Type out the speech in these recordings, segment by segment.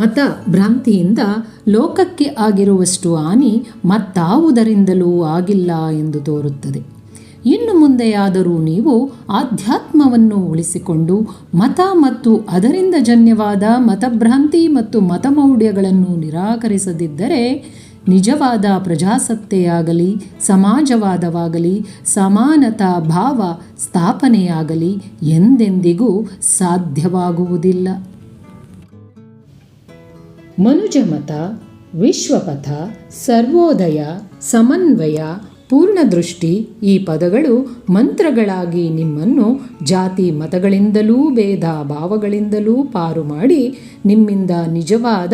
ಮತ ಭ್ರಾಂತಿಯಿಂದ ಲೋಕಕ್ಕೆ ಆಗಿರುವಷ್ಟು ಹಾನಿ ಮತ್ತಾವುದರಿಂದಲೂ ಆಗಿಲ್ಲ ಎಂದು ತೋರುತ್ತದೆ. ಇನ್ನು ಮುಂದೆಯಾದರೂ ನೀವು ಆಧ್ಯಾತ್ಮವನ್ನು ಉಳಿಸಿಕೊಂಡು ಮತ ಮತ್ತು ಅದರಿಂದ ಜನ್ಯವಾದ ಮತಭ್ರಾಂತಿ ಮತ್ತು ಮತಮೌಢ್ಯಗಳನ್ನು ನಿರಾಕರಿಸದಿದ್ದರೆ ನಿಜವಾದ ಪ್ರಜಾಸತ್ತೆಯಾಗಲಿ, ಸಮಾಜವಾದವಾಗಲಿ, ಸಮಾನತಾ ಭಾವ ಸ್ಥಾಪನೆಯಾಗಲಿ ಎಂದೆಂದಿಗೂ ಸಾಧ್ಯವಾಗುವುದಿಲ್ಲ. ಮನುಜಮತ, ವಿಶ್ವಪಥ, ಸರ್ವೋದಯ, ಸಮನ್ವಯ, ಪೂರ್ಣದೃಷ್ಟಿ ಈ ಪದಗಳು ಮಂತ್ರಗಳಾಗಿ ನಿಮ್ಮನ್ನು ಜಾತಿ ಮತಗಳಿಂದಲೂ, ಭೇದ ಭಾವಗಳಿಂದಲೂ ಪಾರು ಮಾಡಿ ನಿಮ್ಮಿಂದ ನಿಜವಾದ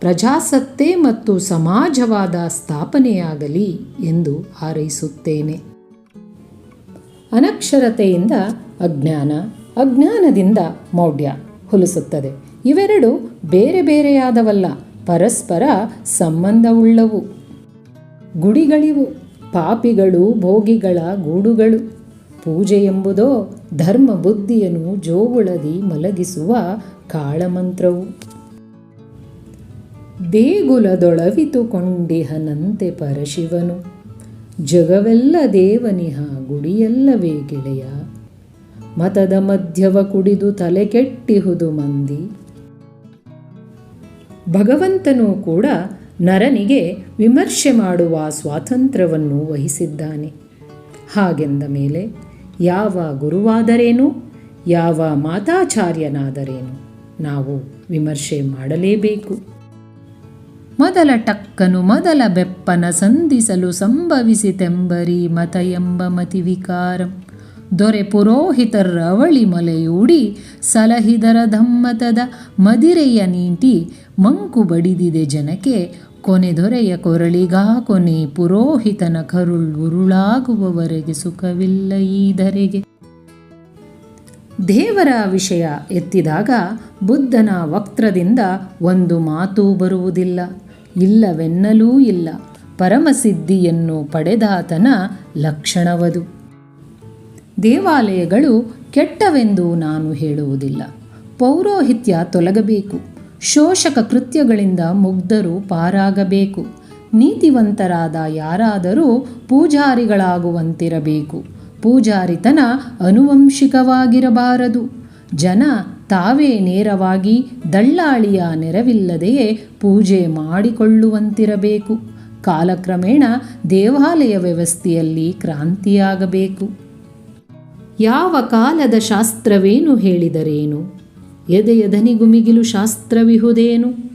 ಪ್ರಜಾಸತ್ತೆ ಮತ್ತು ಸಮಾಜವಾದ ಸ್ಥಾಪನೆಯಾಗಲಿ ಎಂದು ಹಾರೈಸುತ್ತೇನೆ. ಅನಕ್ಷರತೆಯಿಂದ ಅಜ್ಞಾನ, ಅಜ್ಞಾನದಿಂದ ಮೌಢ್ಯ ಹೊಲಿಸುತ್ತದೆ. ಇವೆರಡು ಬೇರೆ ಬೇರೆಯಾದವಲ್ಲ, ಪರಸ್ಪರ ಸಂಬಂಧವುಳ್ಳವು. ಗುಡಿಗಳಿವು, ಪಾಪಿಗಳು ಭೋಗಿಗಳ ಗೂಡುಗಳು. ಪೂಜೆ ಎಂಬುದೋ ಧರ್ಮ ಬುದ್ಧಿಯನ್ನು ಜೋಗುಳದಿ ಮಲಗಿಸುವ ಕಾಳಮಂತ್ರವು. ದೇಗುಲದೊಳವಿತುಕೊಂಡಿಹನಂತೆ ಪರಶಿವನು. ಜಗವೆಲ್ಲ ದೇವನಿಹ ಗುಡಿಯಲ್ಲವೇ ಗೆಳೆಯ. ಮತದ ಮಧ್ಯವ ಕುಡಿದು ತಲೆ ಕೆಟ್ಟಿಹುದು ಮಂದಿ. ಭಗವಂತನೂ ಕೂಡ ನರನಿಗೆ ವಿಮರ್ಶೆ ಮಾಡುವ ಸ್ವಾತಂತ್ರ್ಯವನ್ನು ವಹಿಸಿದ್ದಾನೆ. ಹಾಗೆಂದ ಮೇಲೆ ಯಾವ ಗುರುವಾದರೇನು, ಯಾವ ಮಾತಾಚಾರ್ಯನಾದರೇನು ನಾವು ವಿಮರ್ಶೆ ಮಾಡಲೇಬೇಕು. ಮೊದಲ ಟಕ್ಕನು ಮೊದಲ ಬೆಪ್ಪನ ಸಂಧಿಸಲು ಸಂಭವಿಸಿತೆಂಬರಿ ಮತ ಎಂಬ ಮತಿವಿಕಾರಂ ದೊರೆ ಪುರೋಹಿತರ ಅವಳಿ ಮಲೆಯೂಡಿ ಸಲಹಿದರ ಧಮ್ಮತದ ಮದಿರೆಯ ನೀಂಟಿ ಮಂಕು ಬಡಿದಿದೆ ಜನಕ್ಕೆ ಕೊನೆ ದೊರೆಯ ಕೊರಳಿಗಾ ಕೊನೆ ಪುರೋಹಿತನ ಕರುಳ್ ಉರುಳಾಗುವವರೆಗೆ ಸುಖವಿಲ್ಲ ಈ ಧರೆಗೆ. ದೇವರ ವಿಷಯ ಎತ್ತಿದಾಗ ಬುದ್ಧನ ವಕ್ತ್ರದಿಂದ ಒಂದು ಮಾತು ಬರುವುದಿಲ್ಲ. ಇಲ್ಲವೆನ್ನಲೂ ಇಲ್ಲ. ಪರಮಸಿದ್ಧಿಯನ್ನು ಪಡೆದಾತನ ಲಕ್ಷಣವದು. ದೇವಾಲಯಗಳು ಕೆಟ್ಟವೆಂದು ನಾನು ಹೇಳುವುದಿಲ್ಲ. ಪೌರೋಹಿತ್ಯ ತೊಲಗಬೇಕು. ಶೋಷಕ ಕೃತ್ಯಗಳಿಂದ ಮುಗ್ಧರು ಪಾರಾಗಬೇಕು. ನೀತಿವಂತರಾದ ಯಾರಾದರೂ ಪೂಜಾರಿಗಳಾಗುವಂತಿರಬೇಕು. ಪೂಜಾರಿತನ ಅನುವಂಶಿಕವಾಗಿರಬಾರದು ಜನ ತಾವೇ ನೇರವಾಗಿ ದಳ್ಳಾಳಿಯ ನೆರವಿಲ್ಲದೆಯೇ ಪೂಜೆ ಮಾಡಿಕೊಳ್ಳುವಂತಿರಬೇಕು. ಕಾಲಕ್ರಮೇಣ ದೇವಾಲಯ ವ್ಯವಸ್ಥೆಯಲ್ಲಿ ಕ್ರಾಂತಿಯಾಗಬೇಕು. ಯಾವ ಕಾಲದ ಶಾಸ್ತ್ರವೇನು ಹೇಳಿದರೇನು? ಎದೆಯ ಧನಿಗುಮಿಗಿಲು ಶಾಸ್ತ್ರವಿಹುದೇನು?